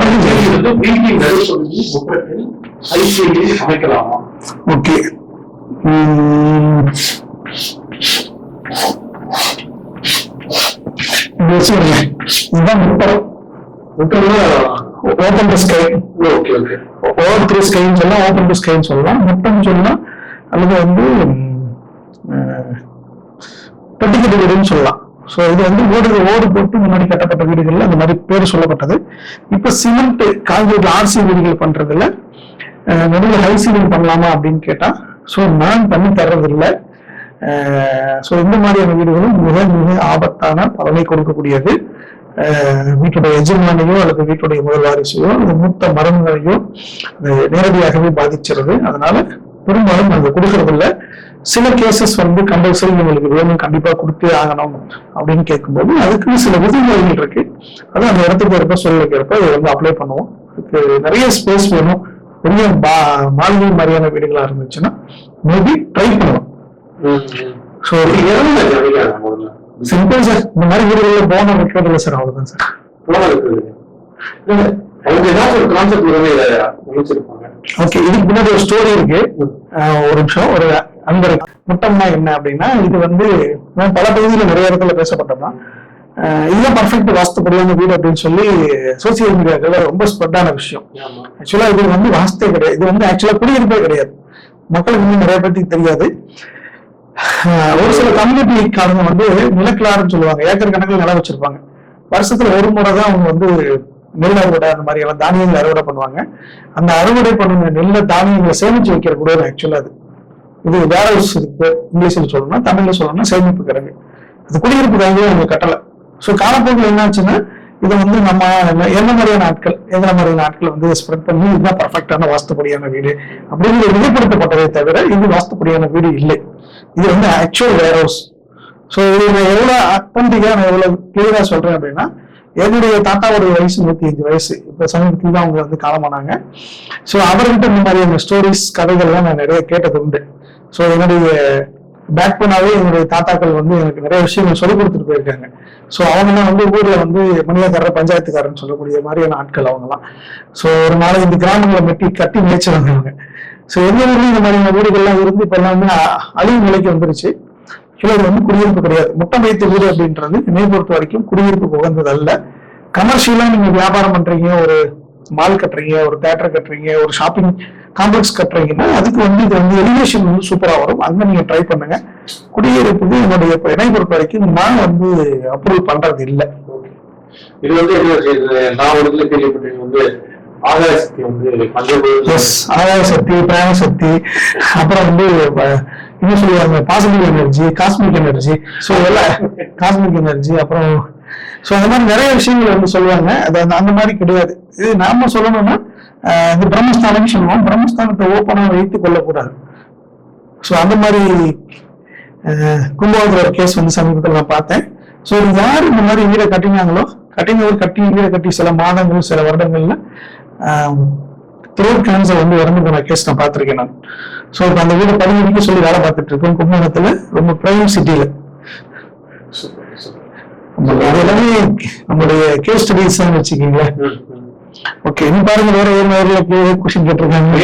வந்து வீட்டின் நடுப்பகுதி முற்றத்தில் ஐசிஐ அமைக்கலாமா ஓகே இதுதான் முப்பரம் முற்றம்னா open to sky okay okay over through ஸ்கைன்னு சொல்லலாம். ஓப்பன் டு ஸ்கைன்னு சொல்லலாம் முட்டம் சொல்லலாம் அல்லது வந்து பட்டிக்கட்டு வீடுன்னு சொல்லலாம். ஸோ இது வந்து ஓடு ஓடு போட்டு முன்னாடி கட்டப்பட்ட வீடுகள்ல அந்த மாதிரி பேர் சொல்லப்பட்டது. இப்போ சிமெண்ட் காங்கிரீட் ஆர்சி வீடுகள் பண்றதுல அஹ், நடுவில் ஹை சீலிங் பண்ணலாமா அப்படின்னு கேட்டா ஸோ நான் பண்ணி தர்றதில்லை. ஸோ இந்த மாதிரியான வீடுகளும் மிக மிக ஆபத்தான பலனை கொடுக்கக்கூடியது. வீட்டுடைய எஜமானையோ அல்லது வீட்டுடைய முதல் வாரிசையோ அல்லது மூத்த மரங்களையோ நேரடியாகவே பாதிச்சிருது. அதனால பெரும்பாலும் நாங்கள் கொடுக்கறதில்ல. சில கேசஸ் வந்து கம்பல்சரி உங்களுக்கு வேணும் கண்டிப்பா கொடுத்தே ஆகணும் அப்படின்னு கேட்கும்போது அதுக்கு சில விதிமுறைகள் இருக்கு. அது அந்த இடத்துக்கு சூழ்நிலைக்கு ஏற்ப இதை வந்து அப்ளை பண்ணுவோம். இதுக்கு நிறைய ஸ்பேஸ் வேணும். பெரிய மாளிகை மாதிரியான வீடுகளா இருந்துச்சுன்னா மேபி ட்ரை பண்ணலாம். ஸோ சிம்பிள் சார் இந்த மாதிரி வீடுகள்ல போன வைக்கிறது இல்லை சார் அவ்வளவுதான் சார் ஓகே இதுக்கு முன்னாடி ஒரு ஸ்டோரி இருக்கு. ஒரு நிமிஷம் ஒரு அன்பர் முட்டம்னா என்ன அப்படின்னா இது வந்து பல பகுதியில் நிறைய இடத்துல பேசப்பட்டதுதான் ஆஹ் இதுதான் பர்ஃபெக்ட் வாஸ்துப்படியான வீடு அப்படின்னு சொல்லி சோசியல் மீடியாக்கள்ல ரொம்ப ஸ்ப்ரெட்டான விஷயம். ஆக்சுவலா இது வந்து வாஸ்தே கிடையாது. இது வந்து ஆக்சுவலா குடியிருப்பே கிடையாது. மக்களுக்கு வந்து நிறைய பேருக்கு தெரியாது. ஒரு சில கம்யூனிட்டிக்காரங்க வந்து நிலக்கிலாருன்னு சொல்லுவாங்க. ஏக்கர் கணக்கில் நிலம் வச்சிருப்பாங்க. வருஷத்துல ஒரு முறை தான் அவங்க வந்து நெல் அறுவடை அந்த மாதிரி எல்லாம் தானியங்கள் அறுவடை பண்ணுவாங்க. அந்த அறுவடை பண்ணுன நெல்லை தானியங்களை சேமிச்சு வைக்கிற கூட ஆக்சுவலா அது. இது வேற இருக்கு இங்கிலீஷ்ல சொல்லணும்னா தமிழ்ல சொல்லணும்னா சேமிப்பு கிடங்கு. அது கிடங்கு அவங்க கட்டலை. ஸோ காலப்போக்கில் என்னாச்சுன்னா இது வந்து நம்ம என்ன- மாதிரியான ஆட்கள் எந்த மாதிரியான ஆட்கள் வந்து ஸ்ப்ரெட் பண்ணி இதுதான் பர்ஃபெக்டான வாஸ்துப்படியான வீடு அப்படின்னு மிகப்படுத்தப்பட்டதை தவிர இது வாஸ்துப்படியான வீடு இல்லை. இது வந்து ஆக்சுவல் வேர் ஹவுஸ் ஸோ இது நான் எவ்வளோ அத்தன்டிக்கா நான் எவ்வளோ கிளியராக சொல்றேன் அப்படின்னா என்னுடைய தாத்தாவுடைய வயசு நூத்தி அஞ்சு வயசு. இப்ப சமீபத்தில் தான் அவங்க வந்து காலமானாங்க ஸோ அவர்கிட்ட இந்த மாதிரியான ஸ்டோரிஸ் கதைகள்லாம் நான் நிறைய கேட்டது உண்டு. ஸோ என்னுடைய பேக் பண்ணாவே என்னுடைய தாத்தாக்கள் வந்து எனக்கு நிறைய விஷயங்கள் சொல்லி கொடுத்துட்டு போயிருக்காங்க. ஸோ அவங்கெல்லாம் வந்து ஊர்ல வந்து மணியாக்காரர் பஞ்சாயத்துக்காரன்னு சொல்லக்கூடிய மாதிரியான ஆட்கள் அவங்கலாம் ஸோ ஒரு நாளை இந்த கிராமங்களை மெட்டி கட்டி மேய்ச்சவங்க அவங்க. ஸோ எங்க ஊர்லயும் இந்த மாதிரியான வீடுகள்லாம் இருந்து இப்ப எல்லாமே அழிவு நிலைக்கு வந்துருச்சு. இது வந்து குடியிருப்பு கிடையாது. முட்டை வைத்த வீடு அப்படின்றது என்னை பொறுத்த வரைக்கும் குடியிருப்புக்கு உகந்தது அல்ல கமர்ஷியலா நீங்க வியாபாரம் பண்றீங்க ஒரு மால் கட்டுறீங்க ஒரு தேட்டர் கட்டுறீங்க ஒரு ஷாப்பிங் காம்ப்ளெக்ஸ் கட்டுறீங்கன்னா அதுக்கு வந்து இது வந்து எலிவேஷன் வந்து சூப்பரா வரும். அங்க நீங்க ட்ரை பண்ணுங்க. குடியிருப்புக்கு என்னுடைய என்னை பொறுத்த வரைக்கும் நான் வந்து அப்ரூவல் பண்றது இல்லை. இது வந்து நான் ஒரு இதுல கேள்விப்பட்டேன் வந்து ஆதாய சக்தி வந்து ஆதாய சக்தி பிராண சக்தி அப்புறம் வந்து என்ன சொல்லுவாங்க? Positive energy cosmic energy so இதெல்லாம் காஸ்மிக் எனர்ஜி அப்புறம் ஸோ அந்த மாதிரி நிறைய விஷயங்கள் வந்து சொல்லுவாங்க. அது அந்த அந்த மாதிரி கிடையாது. இது நாம சொல்லணும்னா இது பிரம்மஸ்தானம் சொல்லுவோம். பிரம்மஸ்தானத்தை ஓப்பனா வைத்துக் கொள்ளக்கூடாது. ஸோ அந்த மாதிரி கும்பகோணத்துல ஒரு கேஸ் வந்து சமீபத்தில் நான் பார்த்தேன். ஸோ யார் இந்த மாதிரி வீடை கட்டினாங்களோ கட்டினவர் கட்டி வீடை கட்டி சில மாதங்கள் சில வருடங்கள்ல த்ரோட் கேன்சர் வந்து இறந்து போன கேஸ் நான் பார்த்திருக்கேன் நான். ஸோ இப்போ அந்த வீடை பதினெடுக்க சொல்லி வேலை பார்த்துட்டு இருக்கோம். கும்பகோணத்துல ரொம்ப பிரைம் சிட்டியில சூப்பர், சூப்பர். அது எல்லாமே நம்மளுடைய கேஸ் ஸ்டடிஸ் தான் வச்சுக்கீங்களேன். ஓகே நீ பாருங்க வேற ஒரு நேரில் கொஸ்டின் கேட்டிருக்காங்க.